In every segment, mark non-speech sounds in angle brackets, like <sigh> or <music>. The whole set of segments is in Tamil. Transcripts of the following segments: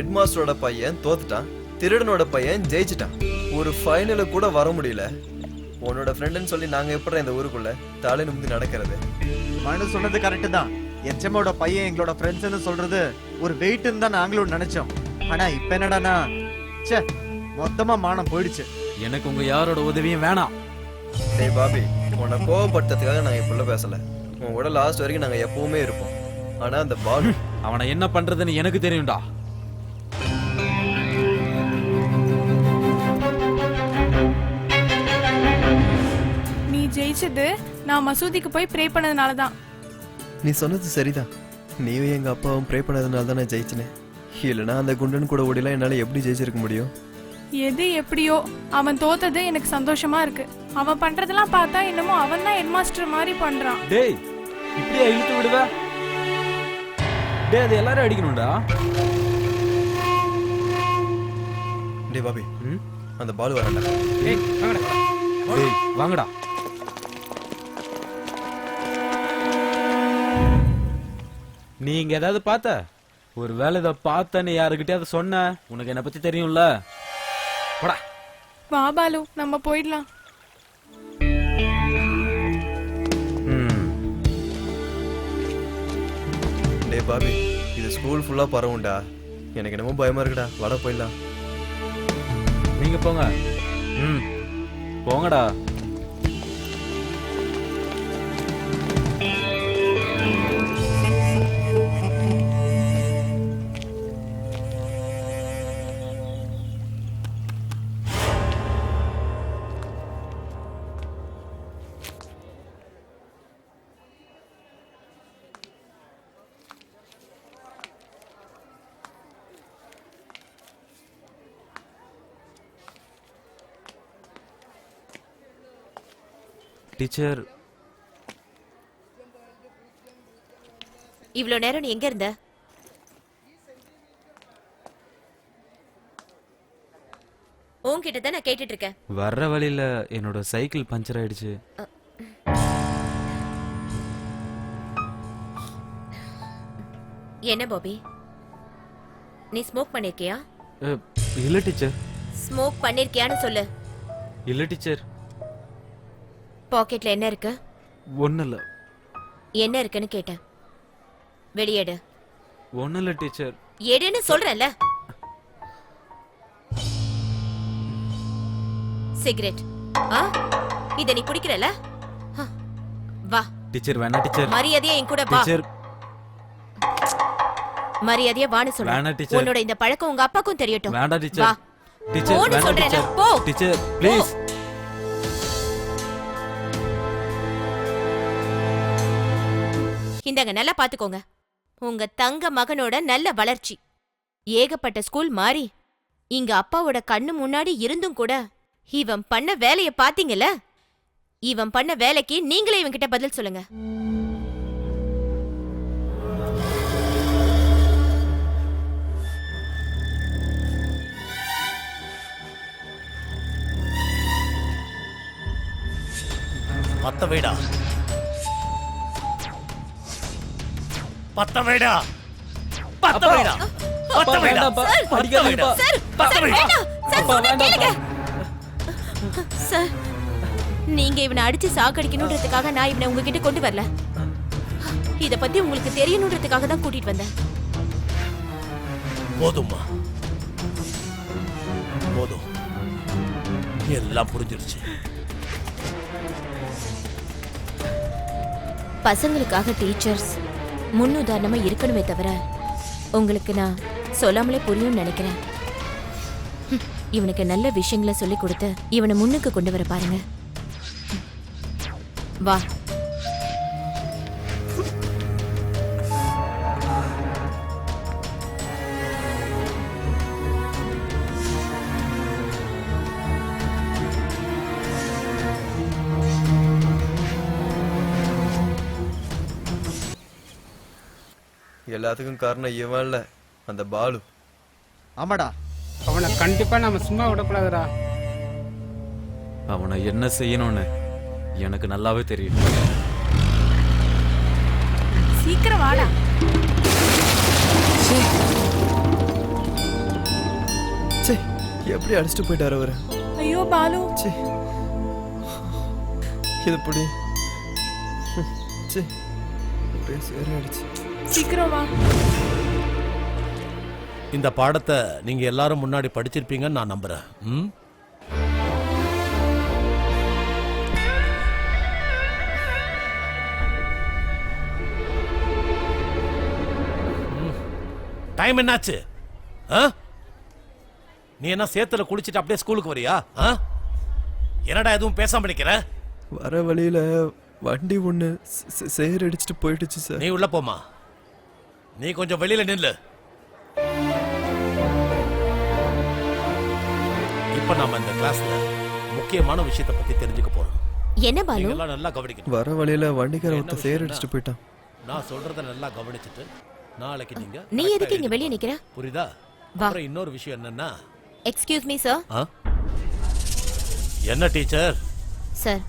ஹெட் மாஸ்டரோட பையன் தோத்துட்டான். திருடனோட பையன் ஜெயிச்சிட்டான். ஒரு ஃபைனலு கூட வர முடியல. உன்னோட ஃப்ரெண்டுன்னு சொல்லி நாங்க எப்படி இந்த ஊருக்குள்ள தலை நிமிந்து நடக்கிறது? மனு சொன்னது கரெக்ட் தான். எச்எம்மோட பையன் எங்களோட ஃப்ரெண்ட்ஸ்னு சொல்றது ஒரு வெயிட்னு தான் நாங்களும் நினைச்சோம். ஆனா இப்ப என்னடானா ச்சே மொத்தமா மானம் போயிடுச்சு. எனக்கு உங்க யாரோட உதவியும் வேணாம். டேய் பாபி உன்னை கோவப்படுத்துறதுக்காக நாங்க இப்படில பேசல. உன் கூட லாஸ்ட் வரைக்கும் நாங்க எப்பவுமே இருப்போம். ஆனா அந்த பால் <laughs> அவனை என்ன பண்றதுன்னு எனக்கு தெரியும்டா. ஜெயிச்சது நான் மசூதிக்கு போய் ப்ரே பண்ணதுனால தான் நீ சொன்னது சரிதான். நீயும் எங்க அப்பாவும் ப்ரே பண்ணதுனால தான் நான் ஜெயிச்சினேன் இல்லைன்னா அந்த குண்டன் கூட ஓடிலாம் என்னால எப்படி ஜெயிச்சிருக்க முடியும்? எது எப்படியோ அவன் தோத்தது எனக்கு சந்தோஷமா இருக்கு. அவன் பண்றதெல்லாம் பார்த்தா என்னமோ அவன் தான் ஹெட் மாஸ்டர் மாதிரி பண்றான். டேய் இப்படியா இழுத்து விடுவ? டேய் அது எல்லாரும் அடிக்கணும்டா. டேய் பாபி. ம்? அந்த பால் வரண்டா டேய் வாங்கடா. நீ இங்க ஏதாவது பார்த்த? ஒரு வேலை இதை பார்த்தேன்னு யாருக்கிட்டயாவது சொன்ன? உனக்கு என்னை பத்தி தெரியும்ல? போடா. வா பாலு. நம்ம போயிடலாம். ம். டேய் பாபி இது ஸ்கூல் ஃபுல்லா பரவும்டா. எனக்கு என்னமோ பயமா இருக்குடா. வட போயிடலாம். நீங்க போங்க. ம். போங்கடா. டீச்சர். இவ்ளோ நேரம் நீ எங்க இருந்த? உன்கிட்ட தான் நான் கேட்டுட்டு இருக்கேன் வர்ற வழியில என்னோட சைக்கிள் பஞ்சர் ஆயிடுச்சு. என்ன பாபி? நீ ஸ்மோக் பண்ணிருக்கியா? அ, இல்ல டீச்சர். ஸ்மோக் பண்ணிருக்கியான்னு சொல்லு. இல்ல டீச்சர். பாக்கெட்ல என்ன இருக்கு? ஒன்றும் இல்லை என்ன இருக்குன்னு கேட்டேன். வெளியேடு. ஒன்றும் இல்லை டீச்சர். எடுன்னு சொல்றேன்ல. சிகரெட். ஆ? இத நீ குடிக்கிறல ஆ, வா. டீச்சர் வேணா டீச்சர். மரியாதையா என் கூட வா. டீச்சர். மரியாதையா வான்னு வேணாம் சொன்ன டீச்சர். உன்னோட இந்த பழக்கம் உங்க அப்பாக்கும் தெரியட்டும். வேண்டாம் டீச்சர். வா. டீச்சர் போன்னு வேண்டாம் சொல்றேன்ல, டீச்சர். போ. Teacher please. இந்தாங்க நல்லா பாத்துக்கோங்க. உங்க தங்க மகனோட நல்ல வளர்ச்சி. ஏகப்பட்ட ஸ்கூல் மாறி இங்க அப்பாவோட கண்ணு முன்னாடி இருந்தும் கூட இவன் பண்ண வேலைய பாத்தீங்கல்ல? இவன் பண்ண வேலைக்கு நீங்களே இவன் கிட்ட பதில் சொல்லுங்க. மத்த வீடா? பத்த வைடா பத்த வைடா பத்த வைடா வேண்டாம்ப்பா. பத்த வைடா அடிக்காதீங்கப்பா. சார் பத்த சார், வைடா வேண்டாம். சார் அப்பா, சொன்னா கேளுங்க. வேண்டாம்ப்பா. சார் நீங்க இவனை அடிச்சு சாக்கடிக்கணுன்றதுக்காக நான் இவனை உங்ககிட்ட கொண்டு வரல. இத பத்தி உங்களுக்கு தெரியணுன்றதுக்காக தான் கூட்டிட்டு வந்தேன். போதும்மா. போதும். எல்லாம் புரிஞ்சிருச்சு. பசங்களுக்காக டீச்சர்ஸ். முன்னுதாரணமா இருக்கணுமே தவிர உங்களுக்கு நான் சொல்லாமலே புரியும்னு நினைக்கிறேன். இவனுக்கு நல்ல விஷயங்களை சொல்லி கொடுத்து இவனை முன்னுக்கு கொண்டு வர பாருங்க. வா. எல்லாத்துக்கும் காரணம் இவன் இல்ல அந்த பாலு. ஆமாடா. அவனை கண்டிப்பா நம்ம சும்மா விடக்கூடாதுடா. அவனை என்ன செய்யணும்னு எனக்கு நல்லாவே தெரியும். சீக்கிரம் வாடா. எப்படி அடிச்சுட்டு போயிட்டாரு அவரு? ஐயோ பாலு. ச்சே. இது இப்படி ச்சே. ஒரே சேர அடிச்சு. சீக்கிரம் வா. இந்த பாடத்தை நீங்க எல்லாரும் முன்னாடி படிச்சிருப்பீங்கன்னு நான் நம்புறேன். ம்? டைம் என்னாச்சு? ஆ? நீ என்ன சேத்துல குளிச்சிட்டு அப்படியே ஸ்கூலுக்கு வரியா? ஆ? என்னடா எதுவும் பேசாம நிக்கிற? வர வழியில வண்டி ஒண்ணு சே- சேர் அடிச்சுட்டு போயிடுச்சு சார். நீ உள்ள போமா நீ கொஞ்சம் வெளியில நில்லு. இப்ப நாம இந்த கிளாஸ்ல முக்கியமான விஷயத்தை பத்தி தெரிஞ்சுக்க போறோம். என்ன பாலு? நீங்க எல்லாம் நல்லா கவனிக்கணும். வர வழியில வண்டிக்கார என்ன ஒருத்தன் சேர்? அடிச்சுட்டு போயிட்டான். நான் சொல்றத நல்லா கவனிச்சுட்டு நாளைக்கு நீங்க நீ correct ஆ எதுக்கு இங்க எழுதி வெளியே நிக்கிற? புரியுதா? வா. அப்புறம் இன்னொரு விஷயம் என்னன்னா எக்ஸ்கியூஸ் மீ சார் ஆ? என்ன டீச்சர்? சார்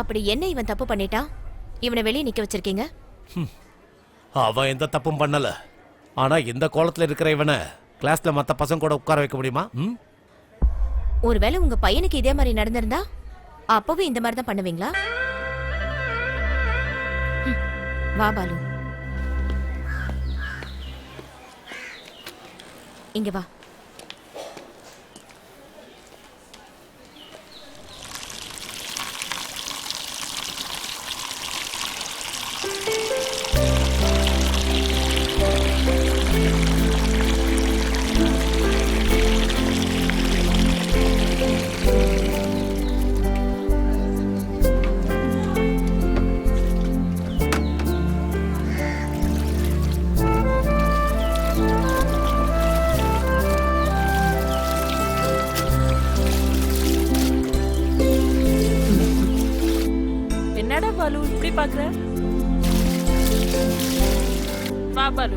அப்படி என்ன இவன் தப்பு பண்ணிட்டான்? இவனை வெளியே நிக்க வச்சிருக்கீங்க? அவன் எந்த தப்பும் பண்ணல. ஆனா இந்த கோலத்துல இருக்கிற இவனை கிளாஸ்ல மத்த பசங்க கூட உட்கார வைக்க முடியுமா? ம்? ஒருவேளை உங்க பையனுக்கு இதே மாதிரி நடந்திருந்தா அப்பவும் இந்த மாதிரி தான் பண்ணுவீங்களா? ம், வா பாலு. இங்க வா. வா பாலு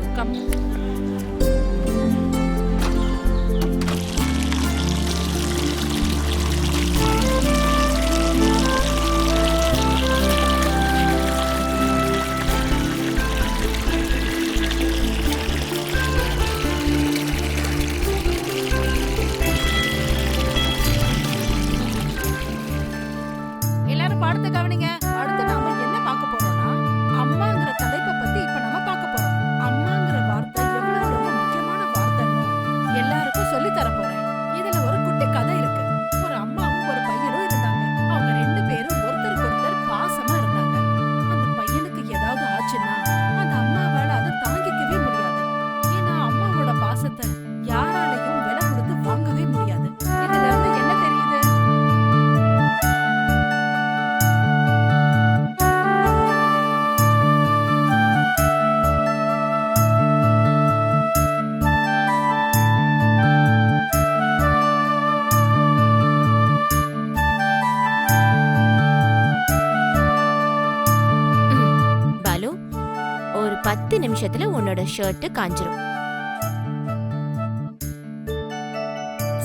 பத்து நிமிஷத்துல உன்னோட ஷர்ட் காஞ்சிரும்.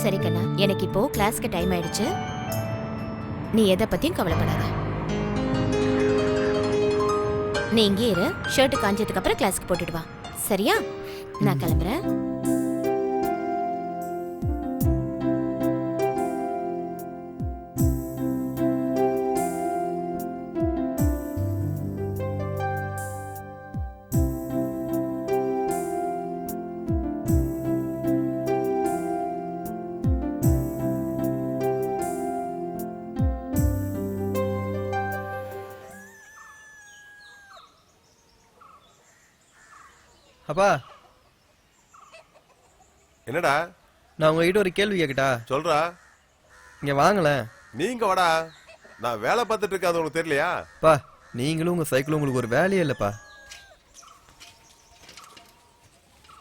சரி கண்ணா எனக்கு இப்போ கிளாஸ்க்கு டைம் ஆயிடுச்சு. நீ எதை பத்தியும் கவலைப்படாத. நீ இங்கே இரு ஷர்ட் காஞ்சதுக்கு அப்புறம் கிளாஸ்க்கு போட்டுட்டு வா. சரியா? நான் கிளம்புறேன். அப்பா. என்னடா? நான் உங்ககிட்ட ஒரு கேள்வி கேட்கட்டா சொல்றா. இங்க வாங்களேன் நீங்க வாடா. நான் வேலை பார்த்துட்டு இருக்கேன் அது உனக்கு தெரியலையா? பா நீங்களும் உங்க சைக்கிளும் உங்களுக்கு ஒரு வேலையே இல்லப்பா.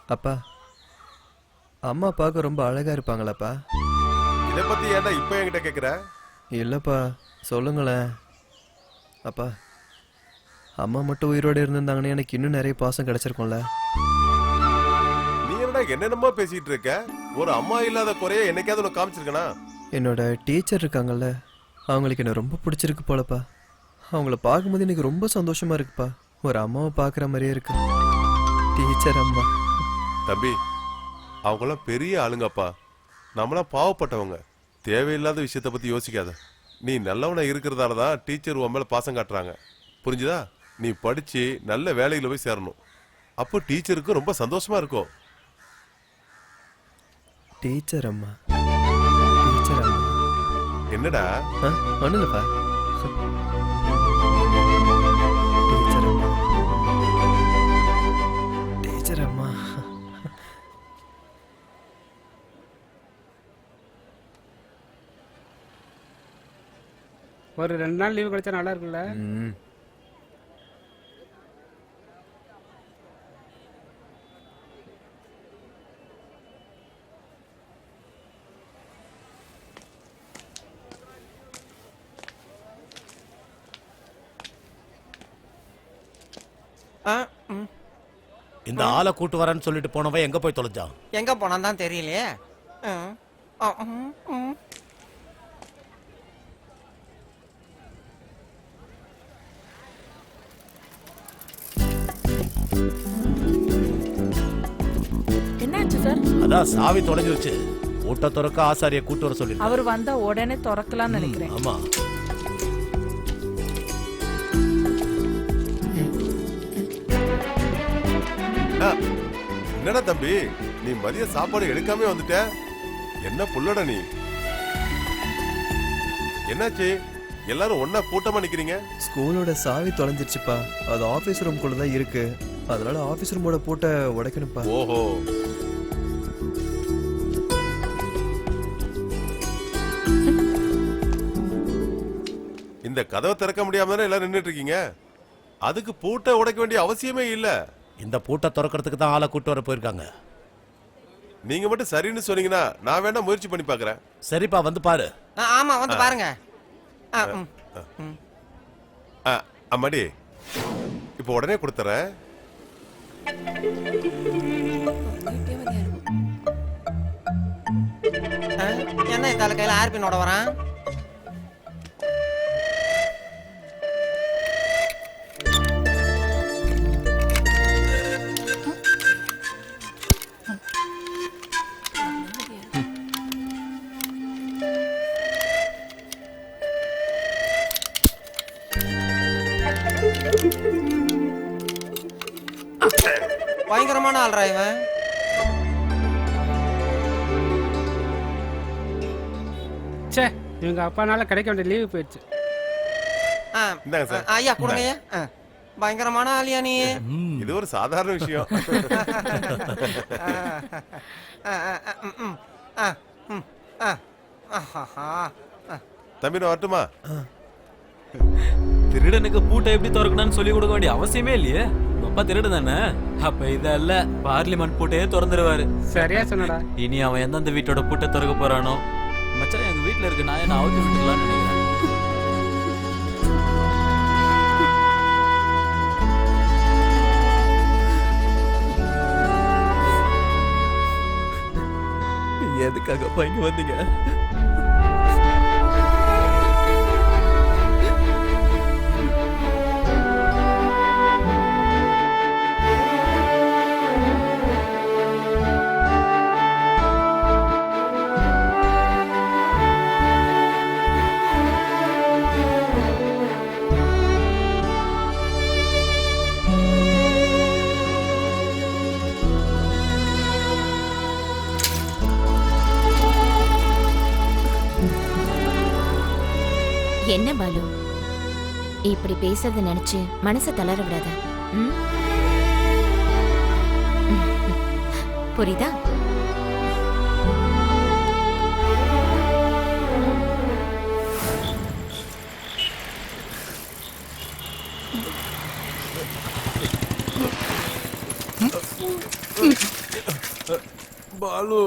அப்பா அம்மா பார்க்க ரொம்ப அழகா இருப்பாங்களாப்பா. இதை பத்தி ஏன்டா இப்ப என்கிட்ட கேக்குற? இல்லப்பா சொல்லுங்களேன். அப்பா அம்மா மட்டும் உயிரோட இருந்திருந்தாங்கன்னா எனக்கு இன்னும் நிறைய பாசம் கிடைச்சிருக்கும்ல. நீ என்னடா என்னென்னமோ பேசிட்டு இருக்க? ஒரு அம்மா இல்லாத குறைய என்னைக்காவது உனக்கு காமிச்சிருக்கனா? என்னோட டீச்சர் இருக்காங்கல்ல அவங்களுக்கு என்ன ரொம்ப பிடிச்சிருக்கு போலப்பா. அவங்கள பார்க்கும்போது எனக்கு ரொம்ப சந்தோஷமா இருக்குப்பா. ஒரு அம்மாவை பார்க்குற மாதிரியே இருக்கு. டீச்சர் அம்மா. தம்பி அவங்களாம் பெரிய ஆளுங்கப்பா. நம்மளாம் பாவப்பட்டவங்க. தேவையில்லாத விஷயத்த பத்தி யோசிக்காத. நீ நல்லவனா இருக்கிறதால தான் டீச்சர் உன் மேல பாசம் காட்டுறாங்க. புரிஞ்சுதா? நீ படிச்சு நல்ல வேலையில போய் சேரணும். அப்போ டீச்சருக்கு ரொம்ப சந்தோஷமா இருக்கும். டீச்சர் அம்மா. டீச்சர் அம்மா. என்னடா? இல்லைப்பா. டீச்சர் அம்மா. டீச்சர் அம்மா. ஒரு ரெண்டு நாள் லீவு கிடைச்சா நல்லா இருக்கும்ல? இந்த ஆளை கூட்டு வரேன்னு சொல்லிட்டு போனவன் எங்க போய் தொலைஞ்சான்? எங்க போனான் தான் தெரியலையே. என்னாச்சு சார்? அதான் சாவி தொலைஞ்சிருச்சு. ஊட்ட துறக்க ஆசாரிய கூட்டு வர சொல்லி அவர் வந்தா உடனே திறக்கலாம்னு நினைக்கிறேன். ஆமா. என்னடா தம்பி நீ மதிய சாப்பாடு எடுக்காம வந்துட்ட? என்ன புள்ளடா நீ? என்னாச்சு? எல்லாரும் ஒண்ணா கூட்டமா நிக்கிறீங்க? ஸ்கூலோட சாவி தொலைஞ்சிருச்சுப்பா. அது ஆஃபீஸ் ரூம்குள்ள தான் இருக்கு. அதனால ஆஃபீஸ் ரூமோட பூட்டை உடைக்கணும்ப்பா. ஓஹோ. இந்த கதவை திறக்க முடியாம தானே எல்லாரும் நின்னுட்டு இருக்கீங்க? அதுக்கு பூட்டை உடைக்க வேண்டிய அவசியமே இல்ல. இந்த பூட்டை திறக்கிறதுக்கு தான் ஆளை கூட்டு வர போயிருக்காங்க. நீங்க மட்டும் சரின்னு சொன்னீங்கன்னா நான் வேணா முயற்சி பண்ணி பாக்குறேன் சரிப்பா வந்து பாரு. ஆ, ஆமா வந்து பாருங்க. ஆ, ம். ஆ, அம்மாடி இப்போ உடனே கொடுத்துறேன். ஆ, என்ன இத்தால கையில ஆர்பினோட வரான்? இவன் ச்சே இவங்க அப்பானால கிடைக்க வேண்டிய லீவு போயிடுச்சு ஆ, இந்தாங்க சார். ஆ, ஐயா கொடுங்க ஐயா ஆ. பயங்கரமான ஆளியா நீ இது ஒரு சாதாரண விஷயம் <laughs> ஆ, ஆ, ஆ, ம், ம். ஆ, ம், ஆ. ஆஹாஹா. ஆ. தம்பி நான் வரட்டுமா திருடனுக்கு பூட்டை எப்படி திறக்கணும்னு சொல்லி கொடுக்க வேண்டிய அவசியமே இல்லையே அப்பா திருடு தானே? அப்ப இதல்ல பார்லிமெண்ட் பூட்டையே திறந்துருவாரு. சரியா சொன்னடா. இனி அவன் எந்தெந்த வீட்டோட பூட்டை திறக்க போறானோ? மச்சான் எங்க வீட்ல இருக்க. நான் அவுத்து விட்டுலாம்னு நினைக்கிறேன். எதுக்காகப்பா இங்க வந்தீங்க? பேசுறத நினைச்சு மனசை தளர விடாத. புரியுதா? பாலு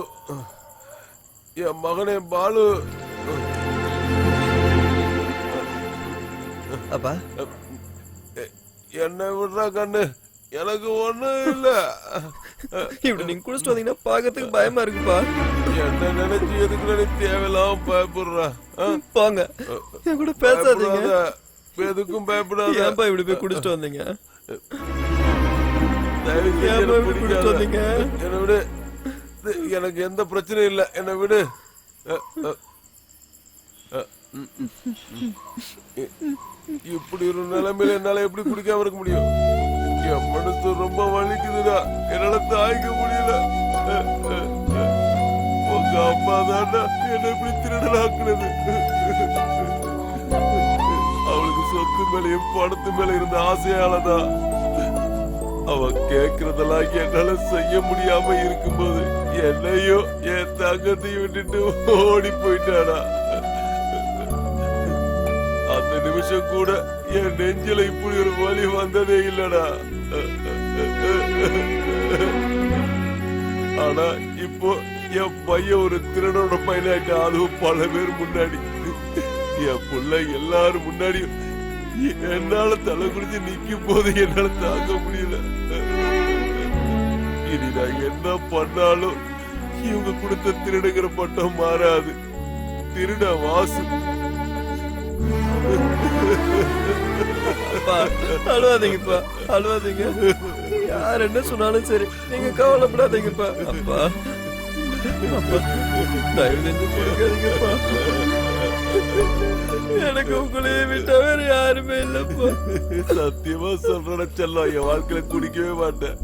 என் மகனே பாலு. அப்பா. என்ன விடுறா கண்ணு. எனக்கு ஒண்ணும் இல்ல. இப்படி நீங்க குடிச்சிட்டு வந்தீங்கன்னா பாக்கிறதுக்கு பயமா இருக்குப்பா. என்ன நினைச்சு எதுக்கு நினைச்சு தேவையில்லாம பயப்படுறா? போங்க. என் கூட பேசாதீங்க. எதுக்கும் பயப்படாத. ஏன்பா இப்படி போய் குடிச்சிட்டு வந்தீங்க? என்னை விடு. எனக்கு எந்த பிரச்சனையும் இல்லை. என்னை விடு. இ- இப்படி ஒரு நிலைமையில என்னால எப்படி குடிக்காம இருக்க முடியும்? என் மனசு ரொம்ப வலிக்குதுடா. என்னால தாய்க்க முடியல. உங்க அப்பா தாண்டா என்ன இப்படி திருடனாக்குனது. அவளுக்கு சொத்து மேலையும் பணத்து மேல இருந்த ஆசையாலதான் அவ கேக்குறதெல்லாம் என்னால செய்ய முடியாம இருக்கும்போது என்னையும் என் தங்கத்தையும் விட்டுட்டு ஓடி போயிட்டாடா. நிமிஷம் கூட என் நெஞ்சில இப்படி ஒரு வழி வந்ததே இல்லடா. ஆனா இப்போ என் பையன் ஒரு திருடனோட பையனாயிட்ட அதுவும் பல பேர் முன்னாடி. என் பிள்ளை எல்லாரும் முன்னாடியும் என்னால தலை குடிச்சு நிக்கும் போது என்னால தாங்க முடியல. இனி நான் என்ன பண்ணாலும் இவங்க கொடுத்த திருடுங்கிற பட்டம் மாறாது. திருட வாசு. அழுவாதீங்கப்பா அழுவாதீங்க யார் என்ன சொன்னாலும் சரி நீங்க கவலைப்படாதீங்கப்பா அப்பா அப்பா தயவு செஞ்சு கொடுக்காதீங்கப்பா எனக்கு உங்களையே விட்ட வேற யாருமே இல்லப்பா. சத்தியமா சொல்றேன் செல்லம். என் வாழ்க்கையில குடிக்கவே மாட்டேன்.